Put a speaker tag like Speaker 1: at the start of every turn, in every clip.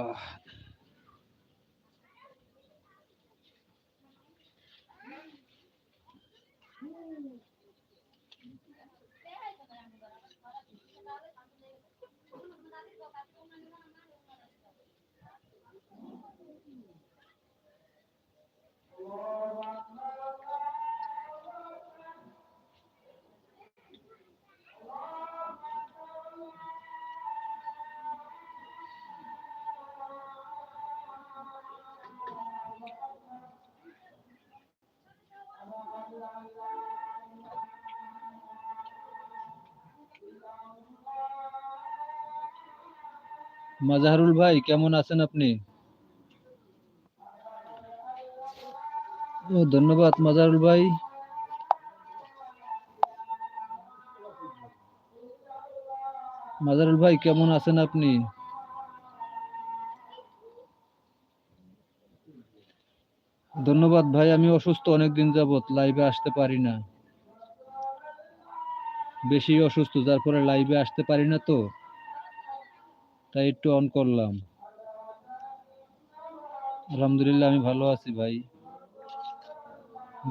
Speaker 1: আল্লাহ মাজাহারুল ভাই কেমন আছেন আপনি? ও ধন্যবাদ মাজাহারুল ভাই। মাজারুল ভাই কেমন আছেন আপনি? ধন্যবাদ ভাই, আমি অসুস্থ অনেক দিন যাবত লাইভে আসতে পারি না। বেশি অসুস্থ, যার পরে লাইভে আসতে পারি না তো, তাই একটু অন করলাম। আলহামদুলিল্লাহ, আমি ভালো আছি ভাই।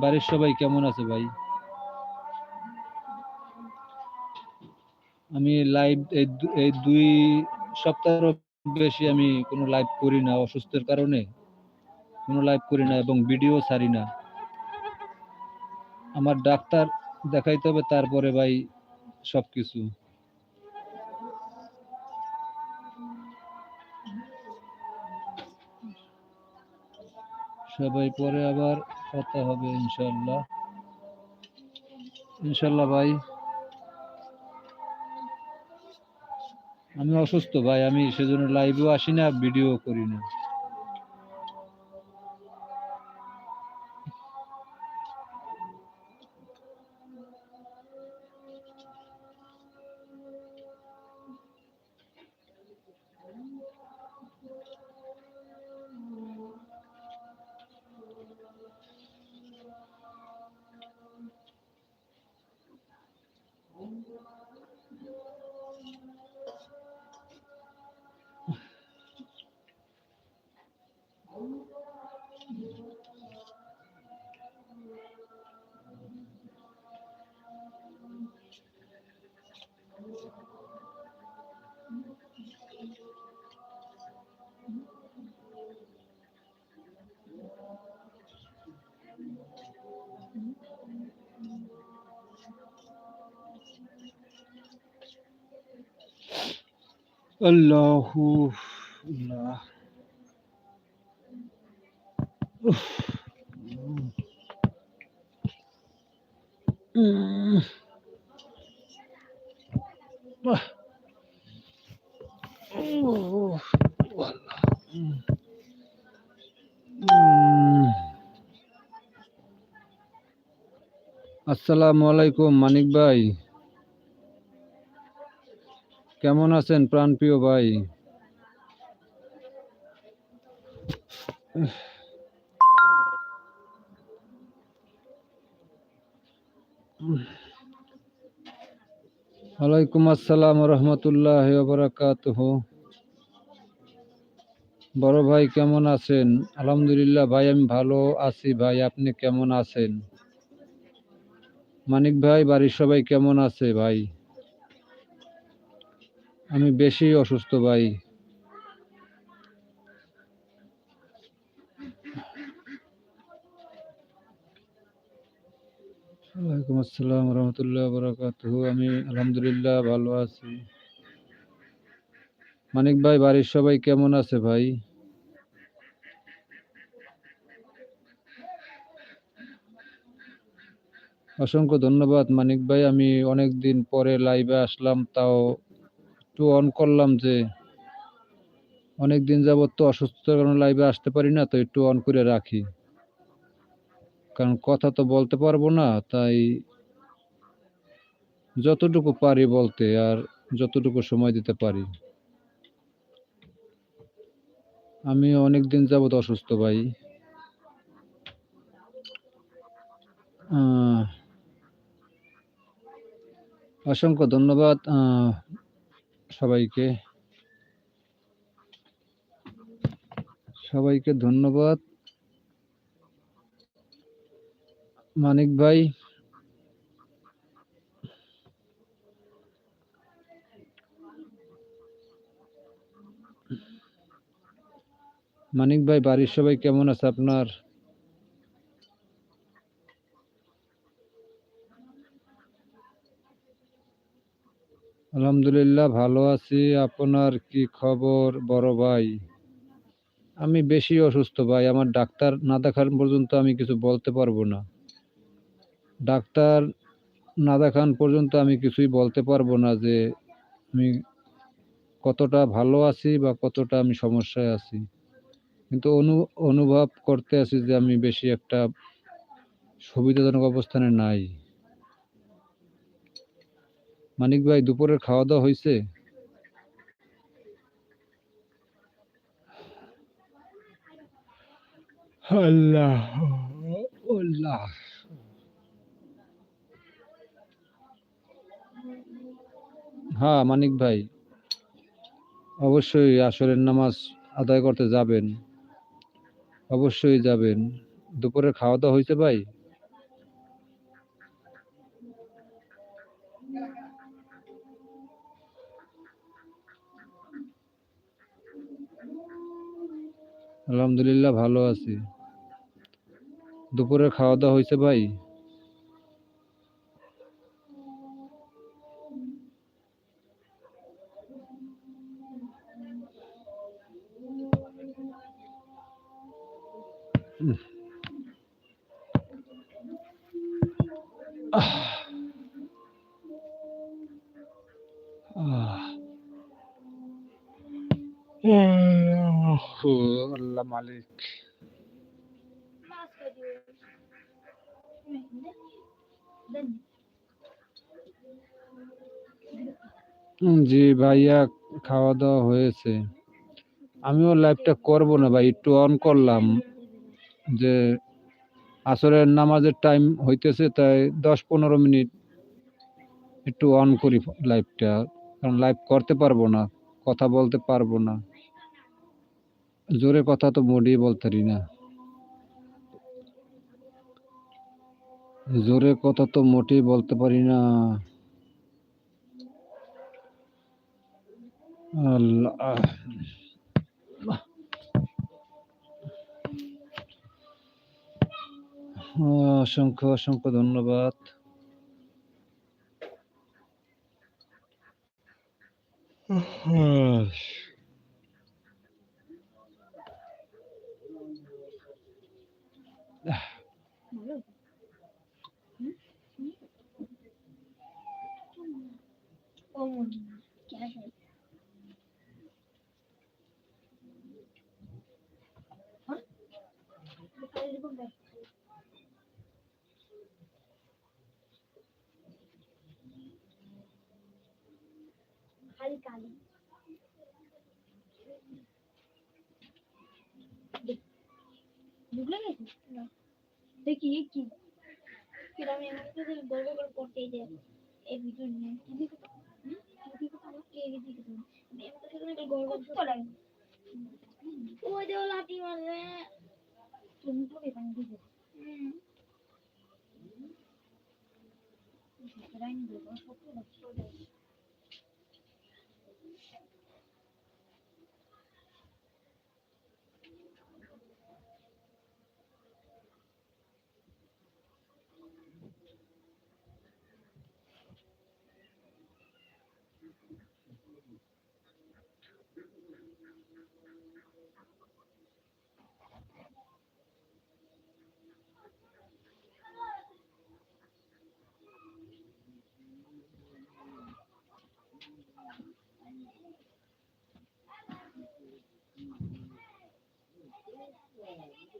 Speaker 1: বাড়ির সবাই কেমন আছে ভাই? আমি লাইভ এই দুই সপ্তাহের বেশি আমি কোনো লাইভ করি না অসুস্থের কারণে। কোনো লাইভ করি না এবং ভিডিও ছাড়ি না। আমার ডাক্তার দেখাইতে হবে, তারপরে ভাই সবকিছু। সবাই পরে আবার কথা হবে ইনশাল্লাহ ইনশাল্লাহ ভাই। আমি অসুস্থ ভাই, আমি সেজন্য লাইভেও আসি না ভিডিও করি না। আল্লাহু আল্লাহ। আসসালামু আলাইকুম মানিক ভাই। কেমন আছেন প্রাণপ্রিয় ভাই? ওয়ালাইকুম আসসালাম রহমতুল্লাহ বারাকাতুহ। বড় ভাই কেমন আছেন? আলহামদুলিল্লাহ ভাই, আমি ভালো আছি ভাই, আপনি কেমন আছেন? মানিক ভাই, বাড়ির সবাই কেমন আছে ভাই? আমি বেশি অসুস্থ ভাই। ওয়ালাইকুম আসসালাম রহমতুল্লাহ বরাকাতুহু। আমি আলহামদুলিল্লাহ ভালো আছি। মানিক ভাই, বাড়ির সবাই কেমন আছে ভাই? অসংখ্য ধন্যবাদ মানিক ভাই। আমি অনেক দিন পরে লাইভে আসলাম, তাও একটু অন করলাম যে অনেক দিন যাবত তো অসুস্থতার কারণে লাইভে আসতে পারি না, তো একটু অন করে রাখি। কারণ কথা তো বলতে পারব না, তাই যতটুকু পারি বলতে, আর যতটুকু সময় দিতে পারি। আমি অনেক দিন যাবত অসুস্থ ভাই। অসংখ্য ধন্যবাদ। সবাইকে সবাইকে ধন্যবাদ। মানিক ভাই মানিক ভাই বাড়ির সবাই কেমন আছে আপনার? আলহামদুলিল্লাহ, ভালো আছি। আপনার কি খবর বড় ভাই? আমি বেশি অসুস্থ ভাই, আমার ডাক্তার না দেখান পর্যন্ত আমি কিছু বলতে পারব না। ডাক্তার না দেখান পর্যন্ত আমি কিছুই বলতে পারব না যে আমি কতটা ভালো আছি বা কতটা আমি সমস্যায় আছি। কিন্তু অনু, অনুভব করতে আছি যে আমি বেশি একটা সুবিধাজনক অবস্থানে নাই। মানিক ভাই, দুপুরের খাওয়া দাওয়া হয়েছে হ্যাঁ মানিক ভাই, অবশ্যই আসরের নামাজ আদায় করতে যাবেন। অবশ্যই যাবেন। দুপুরে খাওয়া দাওয়া হয়েছে ভাই? আলহামদুলিল্লাহ ভালো আছি দুপুরে খাওয়া দাওয়া হয়েছে ভাই। আহ। আল্লাহ মালিক জি ভাইয়া খাওয়া দাওয়া হয়েছে। আমিও লাইভটা করব না ভাই, একটু অন করলাম যে আসরের নামাজের টাইম হইতেছে, তাই দশ পনেরো মিনিট একটু অন করি লাইভটা কারণ লাইভ করতে পারব না, কথা বলতে পারব না। জোরে কথা তো মোটেই বলতে পারি না। জোরে কথা তো মোটেই বলতে পারি না। অসংখ্য অসংখ্য ধন্যবাদ।
Speaker 2: খালি কালি। দেখি কি? কিরম এমনিতে গর্ব করে পড়তে যে এই ভিডিও নিয়ে। তুমি তো বেতন দিবে হুম। রাইনি দেবো সব তো Mm-hmm.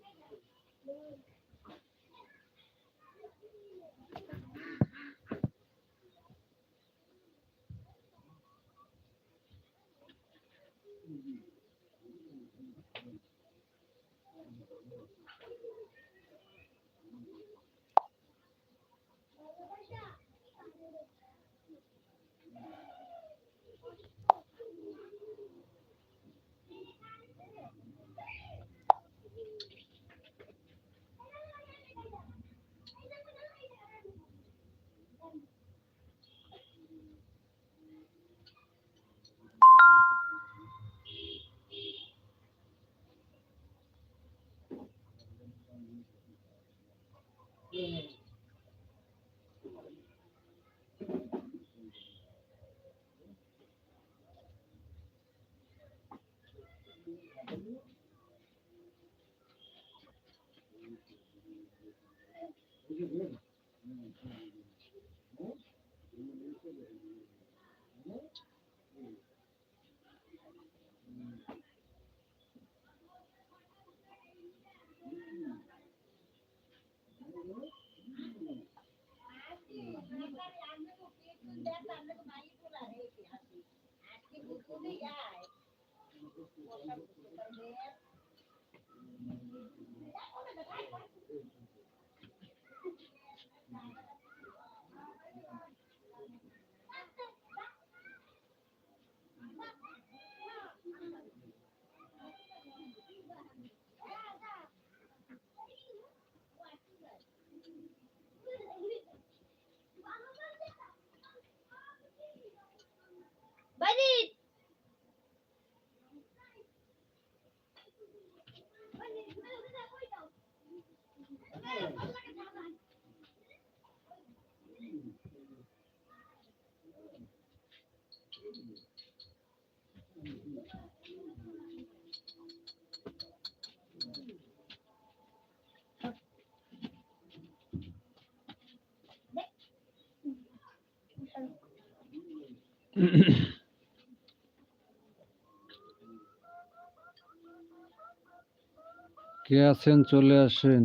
Speaker 2: de novo. বাইরে
Speaker 1: কে আছেন? চলে আসেন।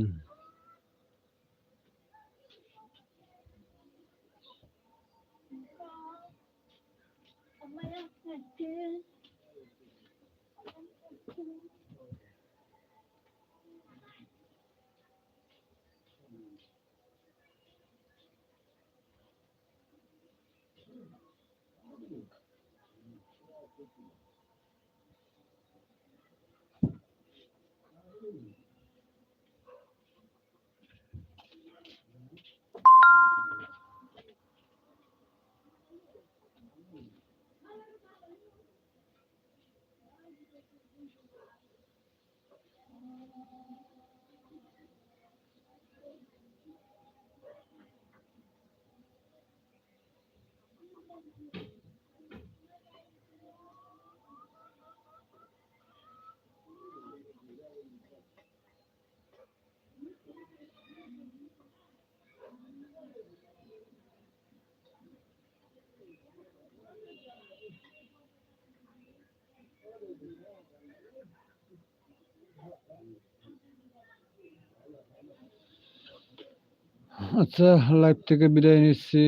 Speaker 1: আচ্ছা লাইভ থেকে বিদায় নিচ্ছি।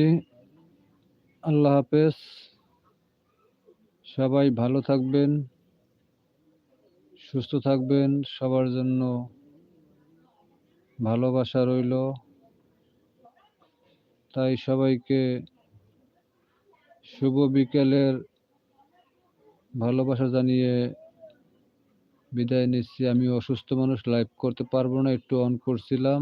Speaker 1: আল্লাহ হাফেজ। সবাই ভালো থাকবেন, সুস্থ থাকবেন, সবার জন্য ভালোবাসা রইল। তাই সবাইকে শুভ বিকেলের ভালোবাসা জানিয়ে বিদায় নিচ্ছি। আমি অসুস্থ মানুষ, লাইভ করতে পারব না, একটু অন করছিলাম।